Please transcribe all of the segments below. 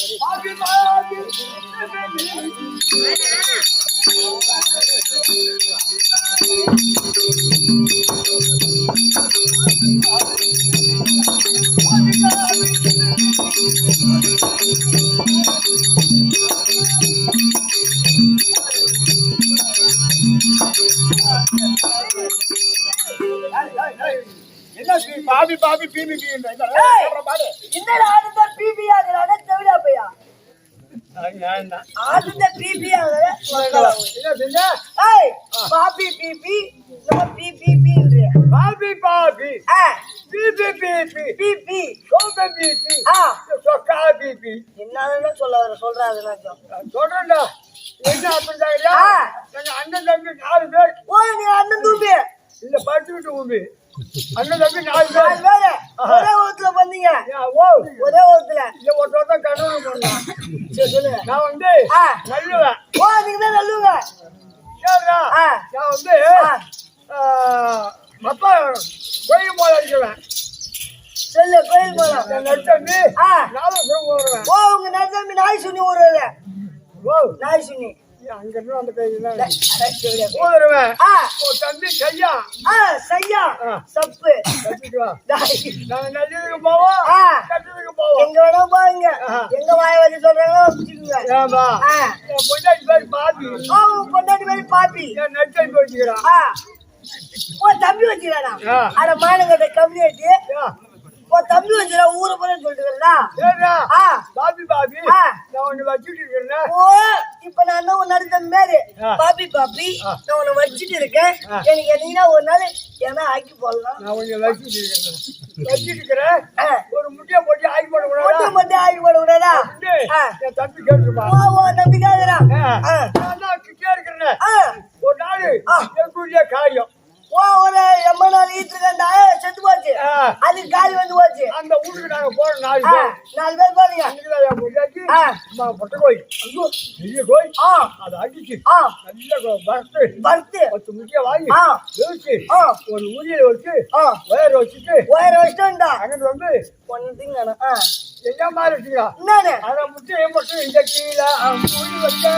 என்ன பி- பாபி பாபி பீபி பீ! இந்த ஆடுந்த பிபி ஆகுறானே தெவிடா பையா? ஆடுந்த பிபி ஆகுற ஏய் பாபி பிபி. நம்ம பிபிபின்ற பாபி பாபி ஆ. பீபி பீபி. பிபி. சோப பீபி. ஆ. சொக்கா பீபி. என்னன்னு சொல்ல வர சொல்றாரு நான் சொல்றேன்டா. என்ன ஆ. எங்க அண்ணன் தம்பி நாலு பேர். ஓ நீ அண்ணன் தூபி இல்ல படுத்துக்கிட்டு உண்டு அண்ணன் தம்பி நாலு நாலு பேர். பேரு ஒரே ஒருத்துல வந்தீங்க ஓ ஒரே இல்ல ஒருத்தர் கண்ணூர் பண்ணலாம் சரி சொல்லுங்க நான் வந்து. நல்லுவேன். ஓ நீங்க தான் ஆ. நான் வந்து அப்பா கோயில் போல அடிக்குவேன் சொல்லு கோயில் போலாம். நாதசுரம் போடுவேன் ஓ உங்க நடுத்தம்பி நாய் சுண்ணி ஊருல. ஓ நாய் சுண்ணி. அங்க இருந்து அந்த கையில தம்பி சையா ஆ. சப்பு. நாங்க நல்லதுக்கு போவோம். ஆ. கட்டதுக்கு போவோம். எங்க வேணா போவீங்க. எங்க வாய வச்சு சொல்றாங்களோ பொண்டாட்டி பேர் பாபி. ஓ உங்க பொண்டாட்டி மாதிரி பாப்பி நெச்சம்பி வச்சுக்கிறான் ஓ தம்பி வச்சுக்கிறானா. அட மானுங்கட்ட கம்மி ஆச்சு ஓ தம்பி வச்சுக்கிறா ஊரு பாபி பாபி இருக்கிறேன் ஓ இப்ப நான் என்ன உன் நடுத்த மாதிரி பாப்பி ஆ. நான் உன்னை வச்சுட்டு இருக்கேன். எனக்கு என்னன்னா ஒரு நாள் ஏன்னா ஆக்கி போடலாம். நான் கொஞ்சம் வச்சுட்டு இருக்கிறேன் வச்சுட்டு இருக்கிறேன். ஒரு முட்டையை போட்டு ஆகி போட மட்டும் கூடாதா மட்டும் ஆக்கி போட விடாதா. என் தம்பி கேட்டுருப்பா. ஓ ஓ நம்பிக்காதரா ஆ. நான் தான் கிட்டே இருக்கிறேன் ஒரு நாள். என் காரியம் ஓ ஒரு எம்ம நாள் ஈத்துருக்கா செத்து அதுக்கு காலி வந்து போச்சு. அந்த வீட்டுக்கு நாங்க போறோம் நாலு பேர் நாலு பேர் போறீங்க. பொட்டை கோயில் ஐயோ. பெரிய கோயில் ஆ. அதை அடிச்சு. நல்ல வறுத்து. பர்த்து பத்து முக்கிய வாங்கி ஆ. ஒரு உரியில வச்சு ஆ. வயர் வச்சுட்டு ஒயர் வச்சுட்டா அங்கிட்டு வந்து ஆ. என்ன மாதிரி வச்சுக்கா என்னன்னு? அதை முட்டையை மட்டும் இந்த கீழே வச்சா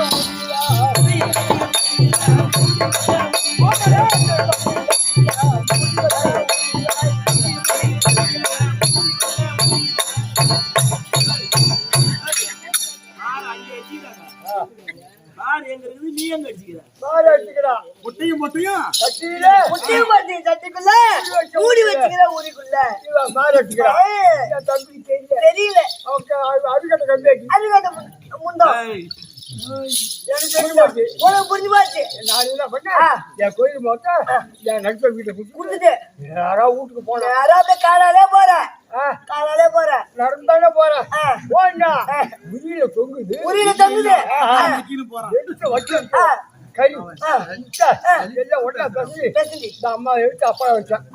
பாரு எங்க இருக்குது நீ எங்க அடிச்சுக்கிற? மாதிரி வச்சுக்கிறா முட்டையும் முட்டையும் கட்டியில. முட்டியும் பாட்டி சட்டிக்குள்ள மூடி வச்சுக்கிற ஊருக்குள்ள. என் தம்பிக்கு தெரியல. அவங்க அடிக்கட்ட கம்மியாக்கி அது முந்தம் ஏய், எனக்கு தெரிய மாட்டேன் புரிஞ்சு போச்சு நான் என்ன பண்ணேன் என் கோயில் மொத்தம் என் நட்பு வீட்டில் கொடுத்து கொடுத்துட்டு யாராவது வீட்டுக்கு போனேன் யாராவது அப்படியே காலாலே போற ஆ, காலாலே போற நடந்தானே போறேன் ஆ. போனா ஆ. உயிரில தொங்குது உரியில தங்குது கீழே போறான் எடுத்து வச்சு ஆ. கை ஆ. எல்லாம் ஒண்ணா பேசி அம்மா எடுத்து அப்பா வச்சேன்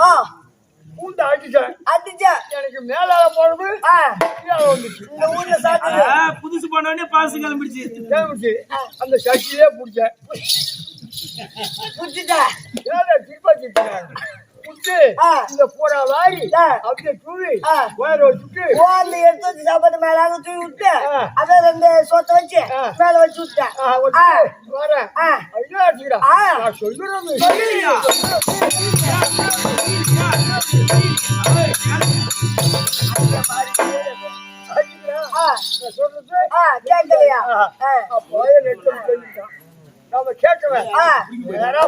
பூண்டு அடிச்சேன் அடிச்சா எனக்கு மேலால போனது இந்த ஊர்ல சாப்பிட்டு புதுசு பண்ண உடனே பாசு கிளம்பிடுச்சு. கிளம்பிச்சு அந்த சட்டிலே பிடிச்சேன். புடிச்சிட்டா? ஏழை திருப்பா சிக்கிறாங்க புடிச்சு ஆ. இந்த பூரா வாரி ஆ. அப்படியே தூவி ஆ. வயர வச்சுட்டு ஓ அந்த எடுத்து வச்சு சாப்பாடு மேல தூக்கி விட்டு. அத ரெண்டு சொத்தை வச்சு. மேல வச்சு விட்டேன். ஆ. ஐயா சொல்லுறேன் சொல்லுறியா? ஆ நான் ஆ கேட்கலையா ஆ கேட்கவேன் ஆ.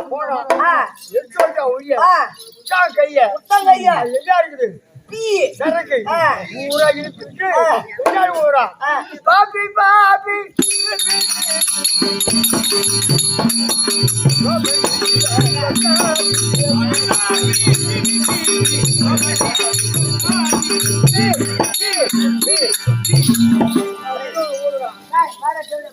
போனோம் ஆ. எடுத்து வச்சா ஆ கைய எல்லாம் இருக்குது சரக்கு. ஊரா இழுத்துட்டு ஊரா. பாப்பி பாப்பி வாடா, சொல்லுடா.